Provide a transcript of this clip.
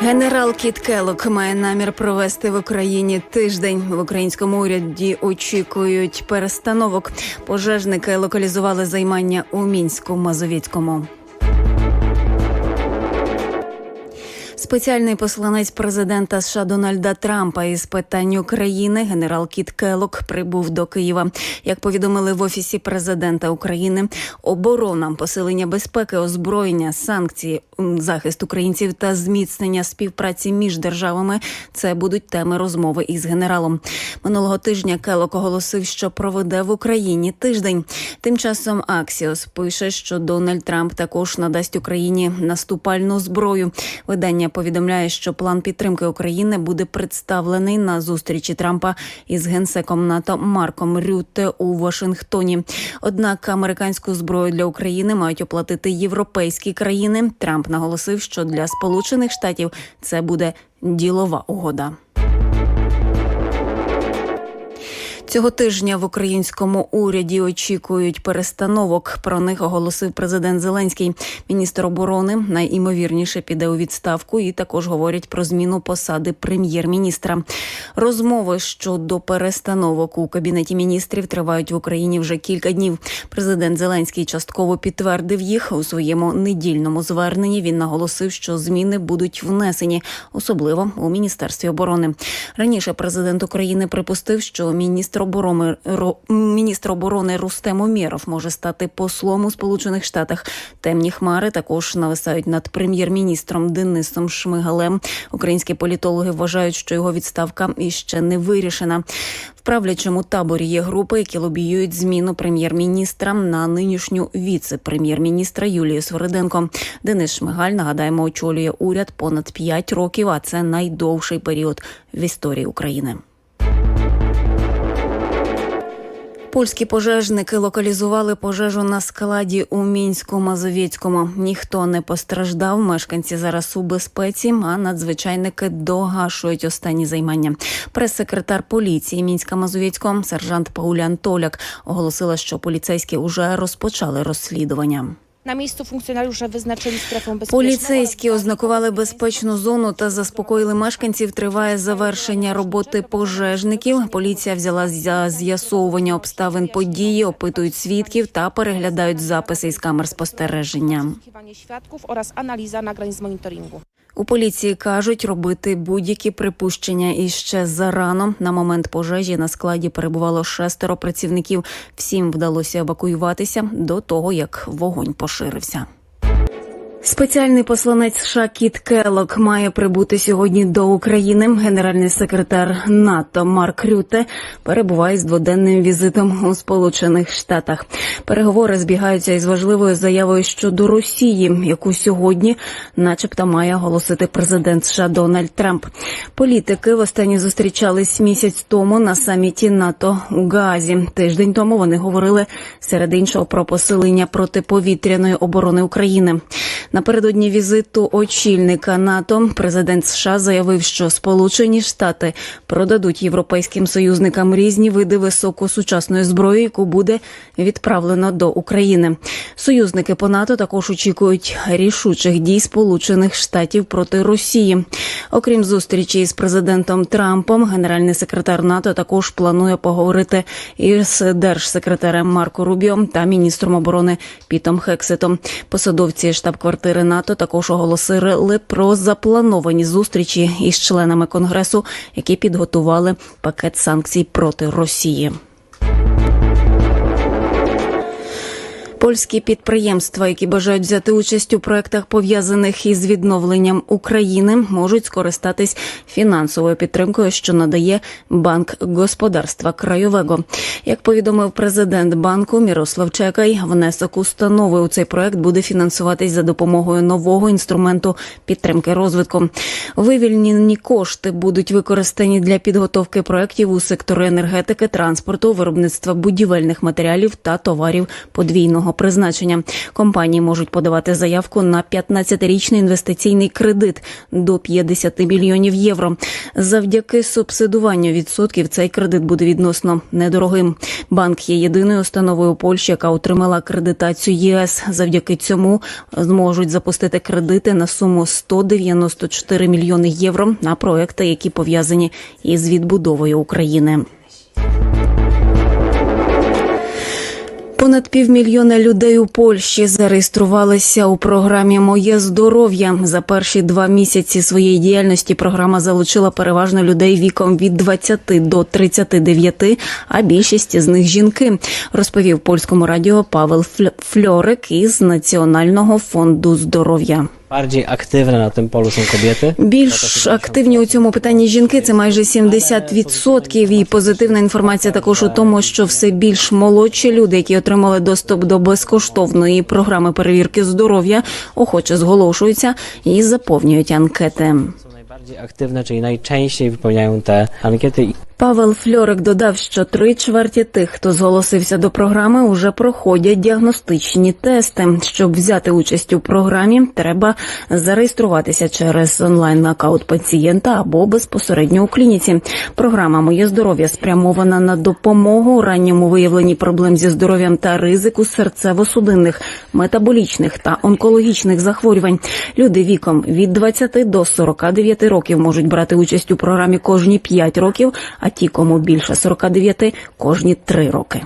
Генерал Кіт Келок має намір провести в Україні тиждень. В українському уряді очікують перестановок. Пожежники локалізували займання у мінську Мазовіцькому. Спеціальний посланець президента США Дональда Трампа із питань України генерал Кіт Келок прибув до Києва. Як повідомили в офісі президента України, оборона, посилення безпеки, озброєння, санкції, захист українців та зміцнення співпраці між державами це будуть теми розмови із генералом. Минулого тижня Келок оголосив, що проведе в Україні тиждень. Тим часом Аксіос пише, що Дональд Трамп також надасть Україні наступальну зброю. Видання повідомляє, що план підтримки України буде представлений на зустрічі Трампа із генсеком НАТО Марком Рютте у Вашингтоні. Однак американську зброю для України мають оплатити європейські країни. Трамп наголосив, що для Сполучених Штатів це буде ділова угода. Цього тижня в українському уряді очікують перестановок. Про них оголосив президент Зеленський. Міністр оборони найімовірніше піде у відставку, і також говорять про зміну посади прем'єр-міністра. Розмови щодо перестановок у кабінеті міністрів тривають в Україні вже кілька днів. Президент Зеленський частково підтвердив їх у своєму недільному зверненні. Він наголосив, що зміни будуть внесені, особливо у міністерстві оборони. Раніше президент України припустив, що міністр оборони Ро- міністр оборони Рустем Умєров може стати послом у Сполучених Штатах. Темні хмари також нависають над прем'єр-міністром Денисом Шмигалем. Українські політологи вважають, що його відставка іще не вирішена. В правлячому таборі є групи, які лобіюють зміну прем'єр-міністра на нинішню віце-прем'єр-міністра Юлію Свириденко. Денис Шмигаль нагадаємо очолює уряд понад 5 років. А це найдовший період в історії України. Польські пожежники локалізували пожежу на складі у мінську Мазовіцькому. Ніхто не постраждав. Мешканці зараз у безпеці, а надзвичайники догашують останні займання. Прес-секретар поліції мінська Мазовіцького сержант Паулян Толяк, оголосила, що поліцейські уже розпочали розслідування. Na miejscu вже wyznaczyli стрефом. Поліцейські ознакували безпечну зону та заспокоїли мешканців. Триває завершення роботи пожежників. Поліція взяла за з'ясовування обставин події, опитують свідків та переглядають записи із камер спостереження. Oraz analiza nagrań z monitoringu. У поліції кажуть, робити будь-які припущення іще зарано. На момент пожежі на складі перебувало шестеро працівників. Всім вдалося евакуюватися до того, як вогонь поширився. Спеціальний посланець США Кіт Келлок має прибути сьогодні до України. Генеральний секретар НАТО Марк Рюте перебуває з дводенним візитом у Сполучених Штатах. Переговори збігаються із важливою заявою щодо Росії, яку сьогодні, начебто, має оголосити президент США Дональд Трамп. Політики востаннє зустрічались місяць тому на саміті НАТО у Гаазі. Тиждень тому вони говорили серед іншого про посилення протиповітряної оборони України. Напередодні візиту очільника НАТО президент США заявив, що Сполучені Штати продадуть європейським союзникам різні види високосучасної зброї, яку буде відправлено до України. Союзники по НАТО також очікують рішучих дій Сполучених Штатів проти Росії. Окрім зустрічі з президентом Трампом, генеральний секретар НАТО також планує поговорити із держсекретарем Марко Рубіо та міністром оборони Пітом Хексетом. Посадовці штаб-квартири НАТО також оголосили про заплановані зустрічі із членами конгресу, які підготували пакет санкцій проти Росії. Польські підприємства, які бажають взяти участь у проектах пов'язаних із відновленням України, можуть скористатись фінансовою підтримкою, що надає банк господарства краєвого. Як повідомив президент банку Мірослав Чекай, внесок установи у цей проект буде фінансуватись за допомогою нового інструменту підтримки розвитку. Вивільнені кошти будуть використані для підготовки проектів у секторі енергетики, транспорту, виробництва будівельних матеріалів та товарів подвійного цивільного призначення. Компанії можуть подавати заявку на 15-річний інвестиційний кредит до 50 мільйонів євро. Завдяки субсидуванню відсотків цей кредит буде відносно недорогим. Банк є єдиною установою Польщі, яка отримала акредитацію ЄС. Завдяки цьому зможуть запустити кредити на суму 194 мільйони євро на проекти, які пов'язані із відбудовою України. Понад півмільйона людей у Польщі зареєструвалися у програмі Моє здоров'я за перші два місяці своєї діяльності. Програма залучила переважно людей віком від 20 до 39, а більшість з них жінки. Розповів польському радіо Павел Фл- Фльорик із Національного фонду здоров'я. Bardziej aktywne na tym polu są kobiety. Більш активні у цьому питанні жінки це майже 70%. І позитивна інформація також у тому, що все більш молодші люди, які отримали доступ до безкоштовної програми перевірки здоров'я, охоче зголошуються і заповнюють анкети. Najbardziej aktywne, czyli najczęściej wypełniają te ankiety Павел Фльорик додав, що три чверті тих, хто зголосився до програми, уже проходять діагностичні тести. Щоб взяти участь у програмі, треба зареєструватися через онлайн аккаунт пацієнта або безпосередньо у клініці. Програма Моє здоров'я спрямована на допомогу ранньому виявленні проблем зі здоров'ям та ризику серцево-судинних, метаболічних та онкологічних захворювань. Люди віком від 20 до 49 років можуть брати участь у програмі кожні 5 років, а ті, кому більше 49, кожні 3 роки.